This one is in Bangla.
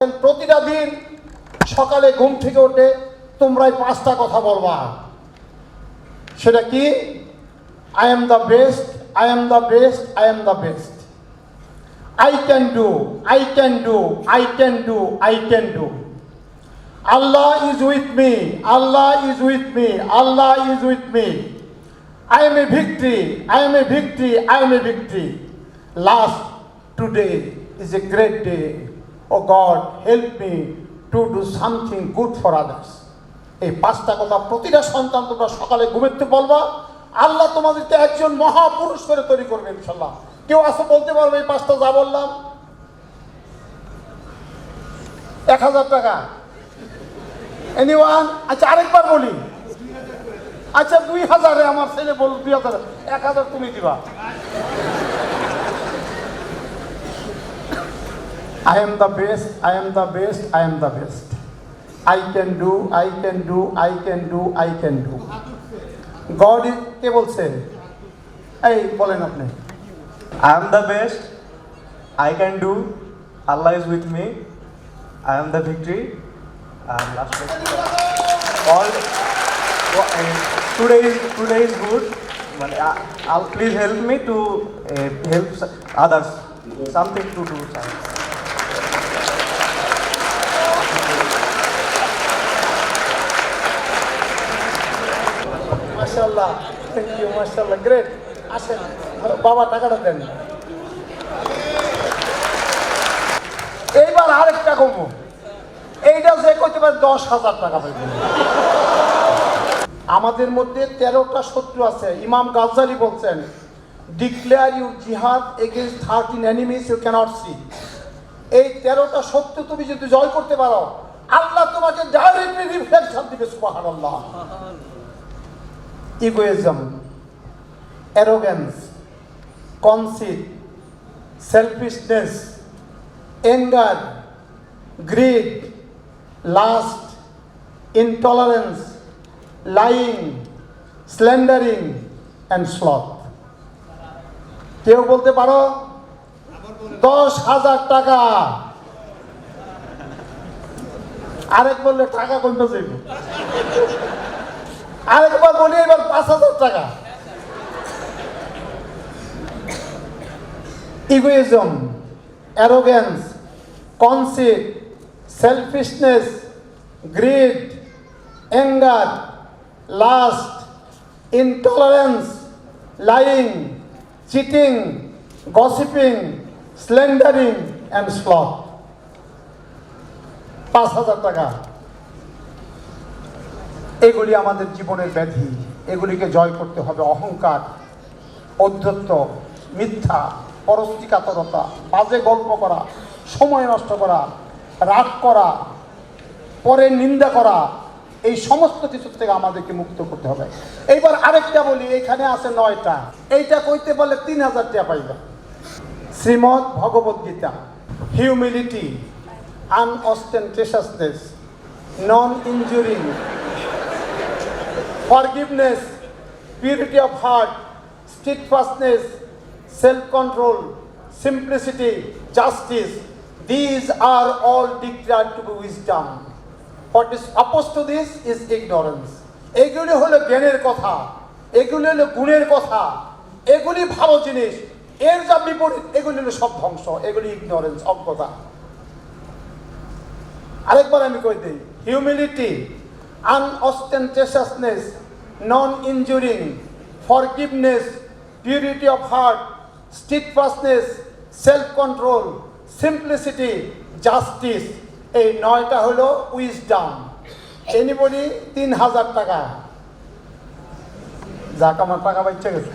প্রতিটা দিন সকালে ঘুম থেকে উঠে তোমরাই পাঁচটা কথা বলবা সেটা কি I am the best I am the best I am the best I can do I can do I can do I can do Allah is with me Allah is with me Allah is with me I am a victory. I am a victory. I am a victory. Last today is a great day. Oh God, help me to do something good for others. এই পাঁচটা কথা প্রতিটা সন্তান তোমরা সকালে ঘুমেতে বলবা আল্লাহ তোমাদেরকে একজন মহাপুরুষ করে তৈরি করবে ইনশাল্লাহ। কেউ আসো বলতে পারবে এই পাঁচটা যা বললাম। এক হাজার টাকা। এনিওয়ান আচ্ছা আরেকবার বলি। আচ্ছা দুই হাজারে আমার ছেলে বল দুই হাজার। এক হাজার তুমি দিবা। I am the best I am the best I am the best I can do I can do I can do I can do God কে বলছে এই বলেন আপনি I am the best. I can do. Allah is with me. I am the victory. And last. All uh, today is today is good. Uh, I'll please help me to uh, help others. Something to do. Something. মাশাল্লাহ থ্যাংক ইউ মাশাল্লাহ গ্রেট আসেন। বাবা টাকাটা দেন। এইবার আরেকটা কমবো এইটা যে করতে পারে দশ হাজার টাকা আমাদের মধ্যে তেরোটা শত্রু আছে। ইমাম গাজ্জালি বলছেন ডিক্লেয়ার ইউর জিহাদ against thirteen enemies you can't see এই তেরোটা শত্রু তুমি যদি জয় করতে পারো, আল্লাহ তোমাকে ডাইরেক্টলি রিফ্লেকশন দিবে সুবাহ আল্লাহ egoism, arrogance, conceit, selfishness, anger, greed, lust, intolerance, lying, slandering, and sloth. কেউ বলতে পারো দশ হাজার টাকা আরেক বললে টাকা কমতে যাইব আরেকবার বলি, এবার পাঁচ হাজার টাকা। Egoism arrogance conceit selfishness greed anger lust intolerance lying cheating gossiping slandering and sloth পাঁচ হাজার টাকা। এগুলি আমাদের জীবনের ব্যাধি। এগুলিকে জয় করতে হবে। অহংকার অধ্যত্ব মিথ্যা, পরস্তিকাতরতা, বাজে গল্প করা, সময় নষ্ট করা, রাগ করা, পরে নিন্দা করা, এই সমস্ত কিছু থেকে আমাদেরকে মুক্ত করতে হবে। এইবার আরেকটা বলি, এখানে আছে নয়টা। এইটা কইতে পারলে তিন হাজার টাকা পাইবে। Bhagavad Gita humility unostentatiousness non injuring forgiveness, purity of heart, steadfastness, self control, simplicity, justice. These are all declared to be wisdom. What is opposed to this is ignorance. এগুলি হলো জ্ঞানের কথা এগুলি হলো গুণের কথা এগুলি ভালো জিনিস এর যা বিপরীত এগুলি হলো সব ধ্বংস এগুলি ইগনোরেন্স অজ্ঞতা আরেকবার আমি কই দিই humility enduring forgiveness purity of heart steadfastness self control simplicity justice এই নয়টা হলো উইজডাম এনিবডি তিন হাজার টাকা। যাক, আমার টাকা বাচ্চা গেছে।